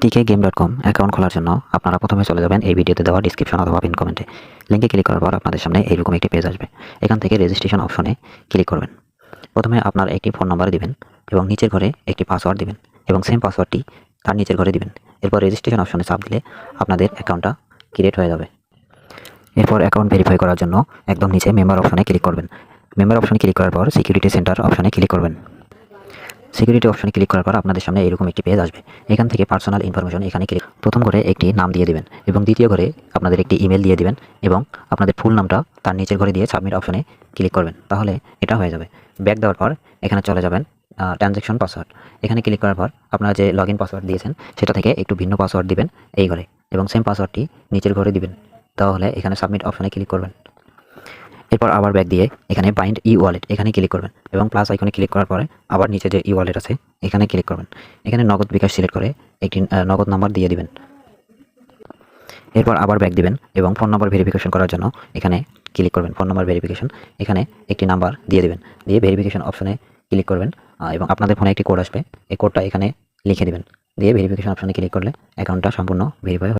টিকে game dot com account খোলার জন্য আপনারা প্রথমে চলে যাবেন এই ভিডিওতে দেওয়া ডিসক্রিপশন অথবা পিন কমেন্টে লিঙ্কে ক্লিক করার পর আপনাদের সামনে এইরকম একটি পেজ আসবে। এখান থেকে রেজিস্ট্রেশন অপশনে ক্লিক করবেন। প্রথমে আপনার একটি ফোন নাম্বার দিবেন এবং নিচের ঘরে একটি পাসওয়ার্ড দিবেন এবং সেম পাসওয়ার্ডটি তার নিচের ঘরে দিবেন। এরপর রেজিস্ট্রেশন অপশনে চাপ দিলে আপনাদের অ্যাকাউন্টটা ক্রিয়েট হয়ে যাবে। এরপর অ্যাকাউন্ট ভেরিফাই করার জন্য একদম নিচে মেম্বার অপশনে ক্লিক করবেন। মেম্বার অপশনে ক্লিক করার পর সিকিউরিটি সেন্টার অপশনে ক্লিক করবেন। সিকিউরিটি অপশনে ক্লিক করার পর আপনাদের সামনে এরকম একটি পেজ আসবে। এখান থেকে পার্সোনাল ইনফরমেশন এখানে ক্লিক প্রথম করে একটি নাম দিয়ে দিবেন এবং দ্বিতীয় ঘরে আপনাদের একটি ইমেল দিয়ে দিবেন এবং আপনাদের ফুল নামটা তার নিচের ঘরে দিয়ে সাবমিট অপশনে ক্লিক করবেন। তাহলে এটা হয়ে যাবে। ব্যাক দেওয়ার পর এখানে চলে যাবেন ট্রানজ্যাকশন পাসওয়ার্ড এখানে ক্লিক করার পর আপনারা যে লগ পাসওয়ার্ড দিয়েছেন সেটা থেকে একটু ভিন্ন পাসওয়ার্ড দিবেন এই ঘরে এবং সেম পাসওয়ার্ডটি নিচের ঘরে দিবেন। তাহলে এখানে সাবমিট অপশনে ক্লিক করবেন। এরপর আবার ব্যাক দিয়ে এখানে বাইন্ড ই ওয়ালেট এখানে ক্লিক করবেন এবং প্লাস আইকনে ক্লিক করার পরে আবার নিচে যে ই ওয়ালেট আছে, এখানে ক্লিক করবেন। এখানে নগদ বিকাশ সিলেক্ট করে একটি নগদ নাম্বার দিয়ে দিবেন। এরপর আবার ব্যাক দিবেন এবং ফোন নাম্বার ভেরিফিকেশন করার জন্য এখানে ক্লিক করবেন ফোন নাম্বার ভেরিফিকেশন এখানে একটি নাম্বার দিয়ে দিবেন। দিয়ে ভেরিফিকেশন অপশনে ক্লিক করবেন এবং আপনাদের ফোনে একটি কোড আসবে। এই কোডটা এখানে লিখে দিবেন। দিয়ে ভেরিফিকেশন অপশনে ক্লিক করলে অ্যাকাউন্টটা সম্পূর্ণ ভেরিফাই